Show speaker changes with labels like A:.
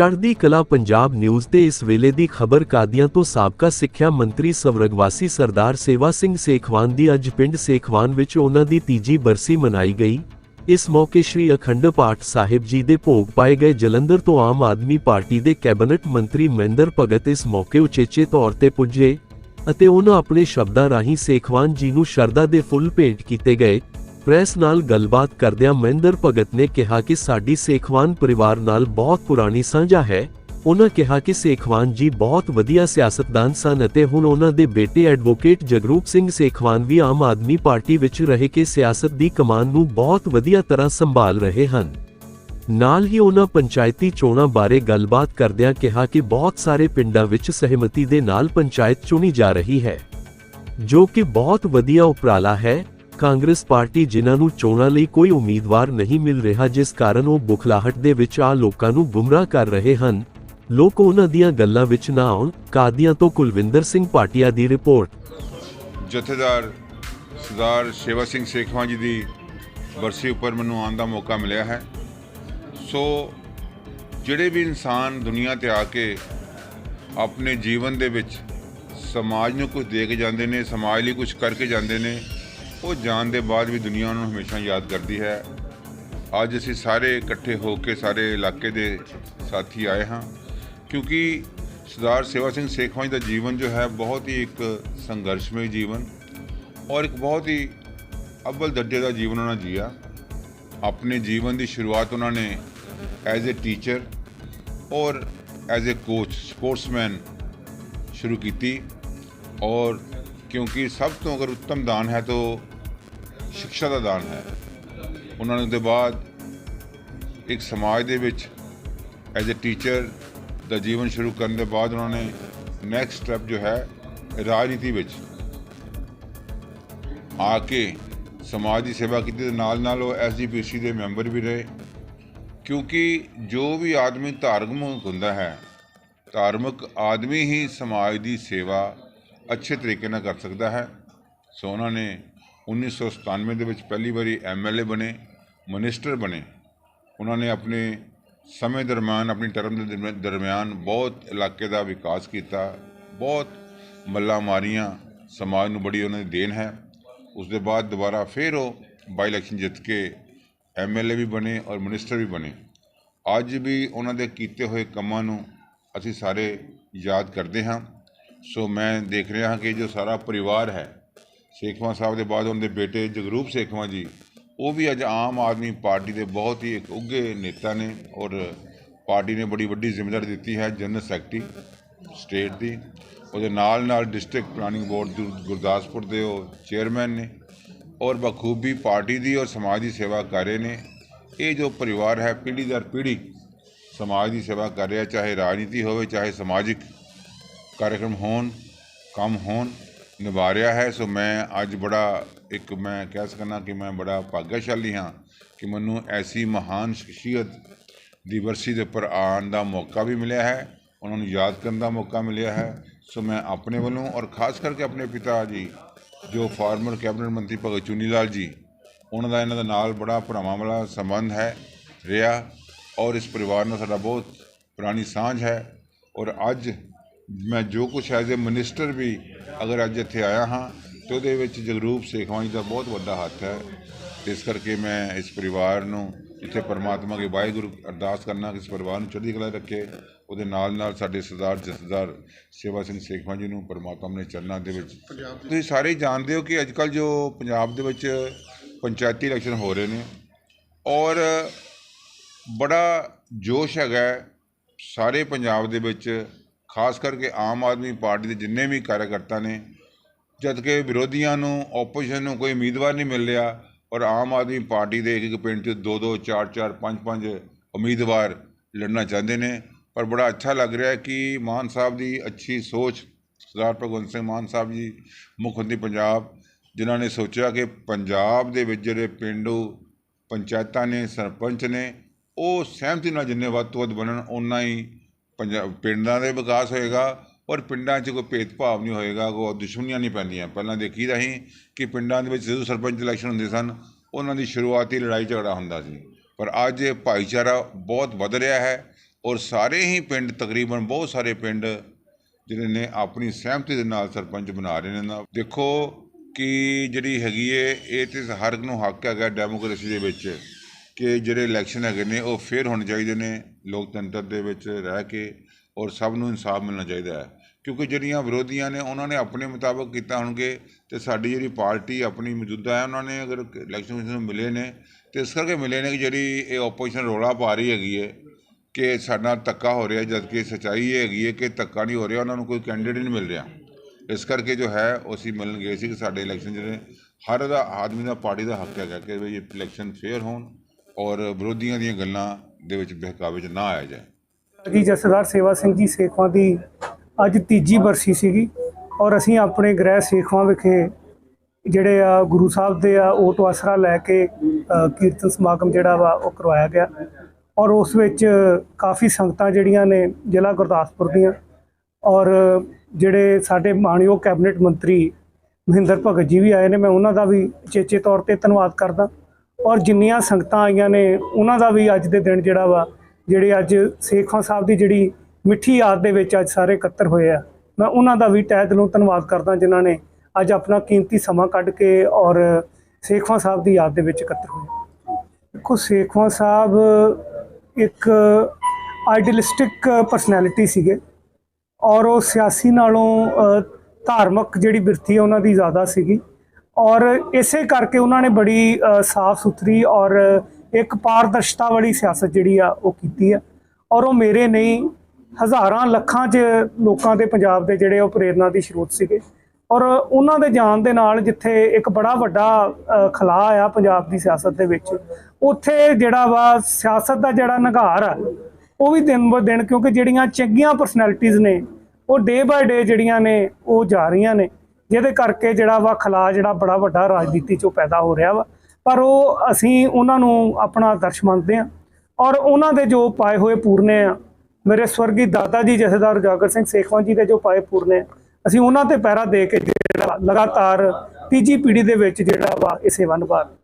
A: ਚੜ੍ਹਦੀ ਕਲਾ ਪੰਜਾਬ ਨਿਊਜ਼ ਤੇ ਇਸ ਵੇਲੇ ਦੀ ਖਬਰ ਕਾਦੀਆਂ ਤੋਂ ਸਾਬਕਾ ਸਿੱਖਿਆ ਮੰਤਰੀ ਸਵਰਗਵਾਸੀ ਸਰਦਾਰ ਸੇਵਾ ਸਿੰਘ ਸੇਖਵਾਨ ਦੀ ਅੱਜ ਪਿੰਡ ਸੇਖਵਾਨ ਵਿੱਚ ਉਹਨਾਂ ਦੀ ਤੀਜੀ ਬਰਸੀ ਮਨਾਈ ਗਈ। ਇਸ ਮੌਕੇ ਸ੍ਰੀ ਅਖੰਡ ਪਾਠ ਸਾਹਿਬ ਜੀ ਦੇ ਭੋਗ ਪਾਏ ਗਏ ਜਲੰਧਰ ਤੋਂ ਆਮ ਆਦਮੀ ਪਾਰਟੀ ਦੇ ਕੈਬਨਿਟ ਮੰਤਰੀ ਮਹਿੰਦਰ ਭਗਤ ਇਸ ਮੌਕੇ ਉਚੇਚੇ ਤੌਰ ਤੇ ਪੁੱਜੇ ਅਤੇ ਉਹਨਾਂ ਆਪਣੇ ਸ਼ਬਦਾਂ ਰਾਹੀਂ ਸੇਖਵਾਨ ਜੀ ਨੂੰ ਸ਼ਰਧਾ ਦੇ ਫੁੱਲ ਭੇਂਟ ਕੀਤੇ ਗਏ। ਪ੍ਰੈਸ ਨਾਲ ਗੱਲਬਾਤ ਕਰਦਿਆਂ ਮਹਿੰਦਰ ਭਗਤ ਨੇ ਕਿਹਾ ਕਿ ਸਾਡੀ ਸੇਖਵਾਨ ਪਰਿਵਾਰ ਨਾਲ ਬਹੁਤ ਪੁਰਾਣੀ ਸਾਂਝਾ ਹੈ। ਉਹਨਾਂ ਕਿਹਾ ਕਿ ਸੇਖਵਾਨ ਜੀ ਬਹੁਤ ਵਧੀਆ ਸਿਆਸਤਦਾਨ ਸਨ ਅਤੇ ਹੁਣ ਉਹਨਾਂ ਦੇ ਬੇਟੇ ਐਡਵੋਕੇਟ ਜਗਰੂਪ ਸਿੰਘ ਸੇਖਵਾਨ ਵੀ ਆਮ ਆਦਮੀ ਪਾਰਟੀ ਵਿੱਚ ਰਹਿ ਕੇ ਸਿਆਸਤ ਦੀ ਕਮਾਨ ਨੂੰ ਬਹੁਤ ਵਧੀਆ ਤਰ੍ਹਾਂ ਸੰਭਾਲ ਰਹੇ ਹਨ। ਨਾਲ ਹੀ ਉਹਨਾਂ ਪੰਚਾਇਤੀ ਚੋਣਾਂ ਬਾਰੇ ਗੱਲਬਾਤ ਕਰਦਿਆਂ ਕਿਹਾ ਕਿ ਬਹੁਤ ਸਾਰੇ ਪਿੰਡਾਂ ਵਿੱਚ ਸਹਿਮਤੀ ਦੇ ਨਾਲ ਪੰਚਾਇਤ ਚੁਣੀ ਜਾ ਰਹੀ ਹੈ। ਜੋ ਕਿ ਬਹੁਤ ਵਧੀਆ ਉਪਰਾਲਾ ਹੈ ਕਾਂਗਰਸ ਪਾਰਟੀ ਜਿਨ੍ਹਾਂ ਨੂੰ ਚੋਣਾਂ ਲਈ ਕੋਈ ਉਮੀਦਵਾਰ ਨਹੀਂ ਮਿਲ ਰਿਹਾ ਜਿਸ ਕਾਰਨ ਉਹ ਬੁਖਲਾਹਟ ਦੇ ਵਿੱਚ ਆ ਲੋਕਾਂ ਨੂੰ ਗੁੰਮਰਾਹ ਕਰ ਰਹੇ ਹਨ। ਲੋਕ ਉਹਨਾਂ ਦੀਆਂ ਗੱਲਾਂ ਵਿੱਚ ਨਾ ਆਉਣ, ਕਾਦੀਆਂ ਤੋਂ ਕੁਲਵਿੰਦਰ ਸਿੰਘ ਪਾਟਿਆ ਦੀ ਰਿਪੋਰਟ।
B: ਜਥੇਦਾਰ ਸਰਦਾਰ ਸੇਵਾ ਸਿੰਘ ਸੇਖਵਾਂ ਜੀ ਦੀ ਵਰਸੀ ਉੱਪਰ ਮੈਨੂੰ ਆਉਣ ਦਾ ਮੌਕਾ ਮਿਲਿਆ ਹੈ। ਸੋ ਜਿਹੜੇ ਵੀ ਇਨਸਾਨ ਦੁਨੀਆ ਤੇ ਆ ਕੇ ਆਪਣੇ ਜੀਵਨ ਦੇ ਵਿੱਚ ਸਮਾਜ ਨੂੰ ਕੁਝ ਦੇ ਕੇ ਜਾਂਦੇ ਨੇ, ਸਮਾਜ ਲਈ ਕੁਝ ਕਰਕੇ ਜਾਂਦੇ ਨੇ ਉਹ ਜਾਣ ਦੇ ਬਾਅਦ ਵੀ ਦੁਨੀਆ ਉਹਨਾਂ ਨੂੰ ਹਮੇਸ਼ਾ ਯਾਦ ਕਰਦੀ ਹੈ। ਅੱਜ ਅਸੀਂ ਸਾਰੇ ਇਕੱਠੇ ਹੋ ਕੇ ਸਾਰੇ ਇਲਾਕੇ ਦੇ ਸਾਥੀ ਆਏ ਹਾਂ, ਕਿਉਂਕਿ ਸਰਦਾਰ ਸੇਵਾ ਸਿੰਘ ਸੇਖਵਾਂ ਜੀ ਦਾ ਜੀਵਨ ਜੋ ਹੈ ਬਹੁਤ ਹੀ ਇੱਕ ਸੰਘਰਸ਼ਮਈ ਜੀਵਨ ਔਰ ਇੱਕ ਬਹੁਤ ਹੀ ਅਵਲ ਦਰਜੇ ਦਾ ਜੀਵਨ ਉਹਨਾਂ ਜੀਆ। ਆਪਣੇ ਜੀਵਨ ਦੀ ਸ਼ੁਰੂਆਤ ਉਹਨਾਂ ਨੇ ਐਜ਼ ਅ ਟੀਚਰ ਔਰ ਐਜ਼ ਅ ਕੋਚ, ਸਪੋਰਟਸਮੈਨ ਸ਼ੁਰੂ ਕੀਤੀ ਔਰ ਕਿਉਂਕਿ ਸਭ ਤੋਂ ਅਗਰ ਉੱਤਮ ਦਾਨ ਹੈ ਤਾਂ ਸਿੱਖਿਆ ਦਾ ਦਾਨ ਹੈ। ਉਹਨਾਂ ਨੂੰ ਉਹਦੇ ਬਾਅਦ ਇੱਕ ਸਮਾਜ ਦੇ ਵਿੱਚ ਐਜ਼ ਅ ਟੀਚਰ ਦਾ ਜੀਵਨ ਸ਼ੁਰੂ ਕਰਨ ਦੇ ਬਾਅਦ ਉਹਨਾਂ ਨੇ ਨੈਕਸਟ ਸਟੈਪ ਜੋ ਹੈ, ਰਾਜਨੀਤੀ ਵਿੱਚ ਆ ਕੇ ਸਮਾਜ ਦੀ ਸੇਵਾ ਕੀਤੀ ਤੇ ਨਾਲ ਨਾਲ ਉਹ ਐਸਜੀਪੀਸੀ ਦੇ ਮੈਂਬਰ ਵੀ ਰਹੇ। ਕਿਉਂਕਿ ਜੋ ਵੀ ਆਦਮੀ ਧਾਰਮਿਕ ਹੁੰਦਾ ਹੈ, ਧਾਰਮਿਕ ਆਦਮੀ ਹੀ ਸਮਾਜ ਦੀ ਸੇਵਾ ਅੱਛੇ ਤਰੀਕੇ ਨਾਲ ਕਰ ਸਕਦਾ ਹੈ। ਸੋ ਉਹਨਾਂ ਨੇ 1997 ਦੇ ਵਿੱਚ ਪਹਿਲੀ ਵਾਰੀ ਐਮਐਲਏ ਬਣੇ, ਮਿਨਿਸਟਰ ਬਣੇ। ਉਹਨਾਂ ਨੇ ਆਪਣੇ ਸਮੇਂ ਦਰਮਿਆਨ, ਆਪਣੀ ਟਰਮ ਦੇ ਦਰਮਿ- ਦਰਮਿਆਨ ਬਹੁਤ ਇਲਾਕੇ ਦਾ ਵਿਕਾਸ ਕੀਤਾ, ਬਹੁਤ ਮੱਲਾਂ ਮਾਰੀਆਂ। ਸਮਾਜ ਨੂੰ ਬੜੀ ਉਹਨਾਂ ਦੀ ਦੇਣ ਹੈ। ਉਸ ਦੇ ਬਾਅਦ ਦੁਬਾਰਾ ਫਿਰ ਉਹ ਬਾਈ ਇਲੈਕਸ਼ਨ ਜਿੱਤ ਕੇ ਐਮਐਲਏ ਵੀ ਬਣੇ ਔਰ ਮਿਨਿਸਟਰ ਵੀ ਬਣੇ। ਅੱਜ ਵੀ ਉਹਨਾਂ ਦੇ ਕੀਤੇ ਹੋਏ ਕੰਮਾਂ ਨੂੰ ਅਸੀਂ ਸਾਰੇ ਯਾਦ ਕਰਦੇ ਹਾਂ। ਸੋ ਮੈਂ ਦੇਖ ਰਿਹਾ ਹਾਂ ਕਿ ਜੋ ਸਾਰਾ ਪਰਿਵਾਰ ਹੈ ਸੇਖਵਾਂ ਸਾਹਿਬ ਦੇ ਬਾਅਦ ਉਹਨਾਂ ਦੇ ਬੇਟੇ ਜਗਰੂਪ ਸੇਖਵਾਂ ਜੀ, ਉਹ ਵੀ ਅੱਜ ਆਮ ਆਦਮੀ ਪਾਰਟੀ ਦੇ ਬਹੁਤ ਹੀ ਇੱਕ ਉੱਘੇ ਨੇਤਾ ਨੇ ਔਰ ਪਾਰਟੀ ਨੇ ਬੜੀ ਵੱਡੀ ਜ਼ਿੰਮੇਵਾਰੀ ਦਿੱਤੀ ਹੈ ਜਨਰਲ ਸੈਕਟਰੀ ਸਟੇਟ ਦੀ। ਉਹਦੇ ਨਾਲ ਨਾਲ ਡਿਸਟ੍ਰਿਕਟ ਪਲਾਨਿੰਗ ਬੋਰਡ ਗੁਰਦਾਸਪੁਰ ਦੇ ਉਹ ਚੇਅਰਮੈਨ ਨੇ ਔਰ ਬਖੂਬੀ ਪਾਰਟੀ ਦੀ ਔਰ ਸਮਾਜ ਦੀ ਸੇਵਾ ਕਰ ਰਹੇ ਨੇ। ਇਹ ਜੋ ਪਰਿਵਾਰ ਹੈ ਪੀੜੀ ਦਰ ਪੀੜ੍ਹੀ, ਸਮਾਜ ਦੀ ਸੇਵਾ ਕਰ ਰਿਹਾ, ਚਾਹੇ ਰਾਜਨੀਤੀ ਹੋਵੇ, ਚਾਹੇ ਸਮਾਜਿਕ ਕਾਰਜਕ੍ਰਮ ਹੋਣ, ਕੰਮ ਹੋਣ ਨਿਭਾ ਰਿਹਾ ਹੈ, ਸੋ ਮੈਂ ਅੱਜ ਬੜਾ ਇੱਕ ਮੈਂ ਕਹਿ ਸਕਦਾ ਕਿ ਮੈਂ ਬੜਾ ਭਾਗਿਆਸ਼ਾਲੀ ਹਾਂ ਕਿ ਮੈਨੂੰ ਐਸੀ ਮਹਾਨ ਸ਼ਖਸੀਅਤ ਦੀ ਵਰਸੀ ਦੇ ਉੱਪਰ ਆਉਣ ਦਾ ਮੌਕਾ ਵੀ ਮਿਲਿਆ ਹੈ, ਉਹਨਾਂ ਨੂੰ ਯਾਦ ਕਰਨ ਦਾ ਮੌਕਾ ਮਿਲਿਆ ਹੈ। ਸੋ ਮੈਂ ਆਪਣੇ ਵੱਲੋਂ ਔਰ ਖਾਸ ਕਰਕੇ ਆਪਣੇ ਪਿਤਾ ਜੀ, ਜੋ ਫਾਰਮਰ ਕੈਬਨਿਟ ਮੰਤਰੀ ਭਗਤ ਚੁਨੀ ਲਾਲ ਜੀ, ਉਹਨਾਂ ਦਾ ਇਹਨਾਂ ਦੇ ਨਾਲ ਬੜਾ ਭਰਾਵਾਂ ਵਾਲਾ ਸੰਬੰਧ ਹੈ, ਰਿਹਾ ਔਰ ਇਸ ਪਰਿਵਾਰ ਨਾਲ ਸਾਡਾ ਬਹੁਤ ਪੁਰਾਣੀ ਸਾਂਝ ਹੈ ਔਰ ਅੱਜ ਮੈਂ ਜੋ ਕੁਛ ਐਜ਼ ਅ ਮਿਨਿਸਟਰ ਵੀ ਅਗਰ ਅੱਜ ਇੱਥੇ ਆਇਆ ਹਾਂ, ਤੇ ਉਹਦੇ ਵਿੱਚ ਜਗਰੂਪ ਸੇਖਵਾਂ ਜੀ ਦਾ ਬਹੁਤ ਵੱਡਾ ਹੱਥ ਹੈ। ਇਸ ਕਰਕੇ ਮੈਂ ਇਸ ਪਰਿਵਾਰ ਨੂੰ ਇੱਥੇ ਪਰਮਾਤਮਾ ਦੇ ਵਾਹਿਗੁਰੂ ਅਰਦਾਸ ਕਰਨਾ ਕਿ ਇਸ ਪਰਿਵਾਰ ਨੂੰ ਚੜ੍ਹਦੀ ਕਲਾ ਰੱਖੇ। ਉਹਦੇ ਨਾਲ ਨਾਲ ਸਾਡੇ ਸਰਦਾਰ ਜਥੇਦਾਰ ਸੇਵਾ ਸਿੰਘ ਸੇਖਵਾਂ ਜੀ ਨੂੰ ਪਰਮਾਤਮਾ ਨੇ ਚਰਨਾਂ ਦੇ ਵਿੱਚ ਤੁਸੀਂ ਸਾਰੇ ਜਾਣਦੇ ਹੋ ਕਿ ਅੱਜਕੱਲ ਜੋ ਪੰਜਾਬ ਦੇ ਵਿੱਚ ਪੰਚਾਇਤੀ ਇਲੈਕਸ਼ਨ ਹੋ ਰਹੇ ਨੇ ਔਰ ਬੜਾ ਜੋਸ਼ ਹੈਗਾ ਸਾਰੇ ਪੰਜਾਬ ਦੇ ਵਿੱਚ ਖਾਸ ਕਰਕੇ ਆਮ ਆਦਮੀ ਪਾਰਟੀ ਦੇ ਜਿੰਨੇ ਵੀ ਕਾਰਜਕਰਤਾ ਨੇ ਜਦਕਿ ਵਿਰੋਧੀਆਂ ਨੂੰ ਆਪੋਜੀਸ਼ਨ ਨੂੰ ਕੋਈ ਉਮੀਦਵਾਰ ਨਹੀਂ ਮਿਲ ਰਿਹਾ ਔਰ ਆਮ ਆਦਮੀ ਪਾਰਟੀ ਦੇ ਇੱਕ ਇੱਕ ਪਿੰਡ 'ਚ ਦੋ ਦੋ ਚਾਰ ਚਾਰ ਪੰਜ ਪੰਜ ਉਮੀਦਵਾਰ ਲੜਨਾ ਚਾਹੁੰਦੇ ਨੇ। ਪਰ ਬੜਾ ਅੱਛਾ ਲੱਗ ਰਿਹਾ ਕਿ ਮਾਨ ਸਾਹਿਬ ਦੀ ਅੱਛੀ ਸੋਚ, ਸਰਦਾਰ ਭਗਵੰਤ ਸਿੰਘ ਮਾਨ ਸਾਹਿਬ ਜੀ, ਮੁੱਖ ਮੰਤਰੀ ਪੰਜਾਬ, ਜਿਨ੍ਹਾਂ ਨੇ ਸੋਚਿਆ ਕਿ ਪੰਜਾਬ ਦੇ ਵਿੱਚ ਜਿਹੜੇ ਪਿੰਡੂ ਪੰਚਾਇਤਾਂ ਨੇ, ਸਰਪੰਚ ਨੇ, ਉਹ ਸਹਿਮਤੀ ਨਾਲ ਜਿੰਨੇ ਵੱਧ ਤੋਂ ਵੱਧ ਬਣਨ, ਓਨਾ ਹੀ ਪੰਜਾਬ ਪਿੰਡਾਂ ਦੇ ਵਿਕਾਸ ਹੋਏਗਾ ਔਰ ਪਿੰਡਾਂ 'ਚ ਕੋਈ ਭੇਦਭਾਵ ਨਹੀਂ ਹੋਏਗਾ, ਕੋਈ ਦੁਸ਼ਮਣੀਆਂ ਨਹੀਂ ਪੈਂਦੀਆਂ। ਪਹਿਲਾਂ ਦੇਖੀ ਦਾ ਸੀ ਕਿ ਪਿੰਡਾਂ ਦੇ ਵਿੱਚ ਜਦੋਂ ਸਰਪੰਚ ਇਲੈਕਸ਼ਨ ਹੁੰਦੇ ਸਨ, ਉਹਨਾਂ ਦੀ ਸ਼ੁਰੂਆਤੀ ਲੜਾਈ ਝਗੜਾ ਹੁੰਦਾ ਸੀ। ਪਰ ਅੱਜ ਇਹ ਭਾਈਚਾਰਾ ਬਹੁਤ ਵੱਧ ਰਿਹਾ ਹੈ ਔਰ ਸਾਰੇ ਹੀ ਪਿੰਡ, ਤਕਰੀਬਨ ਬਹੁਤ ਸਾਰੇ ਪਿੰਡ ਜਿਹੜੇ ਨੇ ਆਪਣੀ ਸਹਿਮਤੀ ਦੇ ਨਾਲ ਸਰਪੰਚ ਬਣਾ ਰਹੇ ਨੇ। ਨਾ ਦੇਖੋ ਕਿ ਜਿਹੜੀ ਹੈਗੀ ਏ, ਇਹ ਤੇ ਹਰ ਇੱਕ ਨੂੰ ਹੱਕ ਹੈਗਾ ਡੈਮੋਕ੍ਰੇਸੀ ਦੇ ਵਿੱਚ। ਕਿ ਜਿਹੜੇ ਇਲੈਕਸ਼ਨ ਹੈਗੇ ਨੇ, ਉਹ ਫੇਅਰ ਹੋਣੇ ਚਾਹੀਦੇ ਨੇ, ਲੋਕਤੰਤਰ ਦੇ ਵਿੱਚ ਰਹਿ ਕੇ ਔਰ ਸਭ ਨੂੰ ਇਨਸਾਫ ਮਿਲਣਾ ਚਾਹੀਦਾ ਹੈ। ਕਿਉਂਕਿ ਜਿਹੜੀਆਂ ਵਿਰੋਧੀਆਂ ਨੇ, ਉਹਨਾਂ ਨੇ ਆਪਣੇ ਮੁਤਾਬਕ ਕੀਤਾ ਹੋਣਗੇ ਤੇ ਸਾਡੀ ਜਿਹੜੀ ਪਾਰਟੀ ਆਪਣੀ ਮੌਜੂਦਾ ਹੈ, ਉਹਨਾਂ ਨੇ ਅਗਰ ਇਲੈਕਸ਼ਨ ਕਮਿਸ਼ਨ ਨੂੰ ਮਿਲੇ ਨੇ, ਤੇ ਇਸ ਕਰਕੇ ਮਿਲੇ ਨੇ ਕਿ ਜਿਹੜੀ ਇਹ ਆਪੋਜੀਸ਼ਨ ਰੋਲਾ ਪਾ ਰਹੀ ਹੈਗੀ ਹੈ ਕਿ ਸਾਡਾ ਧੱਕਾ ਹੋ ਰਿਹਾ ਜਦ ਕਿ ਸੱਚਾਈ ਇਹ ਹੈਗੀ ਹੈ ਕਿ ਧੱਕਾ ਨਹੀਂ ਹੋ ਰਿਹਾ, ਉਹਨਾਂ ਨੂੰ ਕੋਈ ਕੈਂਡੀਡੇਟ ਨਹੀਂ ਮਿਲ ਰਿਹਾ। ਇਸ ਕਰਕੇ ਜੋ ਹੈ, ਉਹ ਅਸੀਂ ਮਿਲਣ ਗਏ ਸੀ ਕਿ ਸਾਡੇ ਇਲੈਕਸ਼ਨ ਜਿਹੜੇ, ਹਰ ਦਾ, ਆਦਮੀ ਦਾ ਪਾਰਟੀ ਦਾ ਹੱਕ ਹੈਗਾ ਕਿ ਵੀ ਇਲੈਕਸ਼ਨ ਫੇਅਰ ਹੋਣ। ਔਰ ਵਿਰੋਧੀਆਂ ਦੀਆਂ ਗੱਲਾਂ ਦੇ ਵਿੱਚ ਬਹਿਕਾਵੇ 'ਚ ਨਾ ਆਇਆ ਜਾਏ।
C: ਜੀ ਜਸਦਾਰ ਸੇਵਾ ਸਿੰਘ ਜੀ ਸੇਖਵਾਂ ਦੀ ਅੱਜ ਤੀਜੀ ਬਰਸੀ ਸੀਗੀ ਔਰ ਅਸੀਂ ਆਪਣੇ ਗ੍ਰਹਿ ਸੇਖਵਾਂ ਵਿਖੇ ਜਿਹੜੇ ਆ ਗੁਰੂ ਸਾਹਿਬ ਦੇ ਆ ਉਹ ਤੋਂ ਆਸਰਾ ਲੈ ਕੇ ਕੀਰਤਨ ਸਮਾਗਮ ਜਿਹੜਾ ਵਾ ਉਹ ਕਰਵਾਇਆ ਗਿਆ ਔਰ ਉਸ ਵਿੱਚ ਕਾਫੀ ਸੰਗਤਾਂ ਜਿਹੜੀਆਂ ਨੇ ਜ਼ਿਲ੍ਹਾ ਗੁਰਦਾਸਪੁਰ ਦੀਆਂ ਔਰ ਜਿਹੜੇ ਸਾਡੇ ਮਾਣਯੋਗ ਕੈਬਨਿਟ ਮੰਤਰੀ ਮਹਿੰਦਰ ਭਗਤ ਜੀ ਵੀ ਆਏ ਨੇ, ਮੈਂ ਉਹਨਾਂ ਦਾ ਵੀ ਚੇਚੇ ਤੌਰ ਤੇ ਧੰਨਵਾਦ ਕਰਦਾ। ਔਰ ਜਿੰਨੀਆਂ ਸੰਗਤਾਂ ਆਈਆਂ ਨੇ, ਉਹਨਾਂ ਦਾ ਵੀ ਅੱਜ ਦੇ ਦਿਨ ਜਿਹੜਾ ਵਾ, ਜਿਹੜੇ ਅੱਜ ਸੇਖਵਾਂ ਸਾਹਿਬ ਦੀ ਜਿਹੜੀ ਮਿੱਠੀ ਯਾਦ ਦੇ ਵਿੱਚ ਅੱਜ ਸਾਰੇ ਇਕੱਤਰ ਹੋਏ ਆ। ਮੈਂ ਉਹਨਾਂ ਦਾ ਵੀ ਤਹਿ ਦਿਲੋਂ ਧੰਨਵਾਦ ਕਰਦਾ ਜਿਨ੍ਹਾਂ ਨੇ ਅੱਜ ਆਪਣਾ ਕੀਮਤੀ ਸਮਾਂ ਕੱਢ ਕੇ ਔਰ ਸੇਖਵਾਂ ਸਾਹਿਬ ਦੀ ਯਾਦ ਦੇ ਵਿੱਚ ਇਕੱਤਰ ਹੋਏ। ਦੇਖੋ ਸੇਖਵਾਂ ਸਾਹਿਬ ਇੱਕ ਆਈਡੀਅਲਿਸਟਿਕ ਪਰਸਨੈਲਿਟੀ ਸੀਗੇ ਔਰ ਉਹ ਸਿਆਸੀ ਨਾਲੋਂ ਧਾਰਮਿਕ ਜਿਹੜੀ ਬਿਰਤੀ ਉਹਨਾਂ ਦੀ ਜ਼ਿਆਦਾ ਸੀਗੀ। ਔਰ ਇਸੇ ਕਰਕੇ ਉਹਨਾਂ ਨੇ ਬੜੀ ਸਾਫ਼ ਸੁਥਰੀ ਔਰ ਇੱਕ ਪਾਰਦਰਸ਼ਤਾ ਵਾਲੀ ਸਿਆਸਤ ਜਿਹੜੀ ਆ ਉਹ ਕੀਤੀ ਆ। ਔਰ ਉਹ ਮੇਰੇ ਨਹੀਂ ਹਜ਼ਾਰਾਂ ਲੱਖਾਂ 'ਚ ਲੋਕਾਂ ਦੇ ਪੰਜਾਬ ਦੇ ਜਿਹੜੇ ਉਹ ਪ੍ਰੇਰਣਾ ਦੀ ਸਰੋਤ ਸੀਗੇ। ਔਰ ਉਹਨਾਂ ਦੇ ਜਾਣ ਦੇ ਨਾਲ ਜਿੱਥੇ ਇੱਕ ਬੜਾ ਵੱਡਾ ਅ, ਖਲਾਅ ਆ ਪੰਜਾਬ ਦੀ ਸਿਆਸਤ ਦੇ ਵਿੱਚ ਉੱਥੇ ਜਿਹੜਾ ਵਾ ਸਿਆਸਤ ਦਾ ਜਿਹੜਾ ਨਿਘਾਰ ਆ ਉਹ ਵੀ ਦਿਨ ਬ ਦਿਨ ਕਿਉਂਕਿ ਜਿਹੜੀਆਂ ਚੰਗੀਆਂ ਪਰਸਨੈਲਿਟੀਆਂ ਨੇ ਉਹ ਡੇ ਬਾਏ ਡੇ ਜਿਹੜੀਆਂ ਨੇ ਉਹ ਜਾ ਰਹੀਆਂ ਨੇ। ਜਿਹਦੇ ਕਰਕੇ ਜਿਹੜਾ ਵਾ ਖਲਾ ਜਿਹੜਾ ਬੜਾ ਵੱਡਾ ਰਾਜਨੀਤੀ ਚੋਂ ਪੈਦਾ ਹੋ ਰਿਹਾ ਵਾ। ਪਰ ਉਹ ਅਸੀਂ ਉਹਨਾਂ ਨੂੰ ਆਪਣਾ ਆਦਰਸ਼ ਮੰਨਦੇ ਆ ਔਰ ਉਹਨਾਂ ਦੇ ਜੋ ਪਾਏ ਹੋਏ ਪੂਰਨੇ ਆ ਮੇਰੇ ਸਵਰਗੀ ਦਾਦਾ ਜੀ ਜਥੇਦਾਰ ਉਜਾਗਰ ਸਿੰਘ ਸੇਖਵਾਂ ਜੀ ਦੇ ਜੋ ਪਾਏ ਪੂਰਨੇ ਆ, ਅਸੀਂ ਉਹਨਾਂ ਤੇ ਪਹਿਰਾ ਦੇ ਕੇ ਜਿਹੜਾ ਲਗਾਤਾਰ ਤੀਜੀ ਪੀੜ੍ਹੀ ਦੇ ਵਿੱਚ ਜਿਹੜਾ ਵਾ ਇਹ ਸੇਵਾ ਨਿਭਾ ਰਹੇ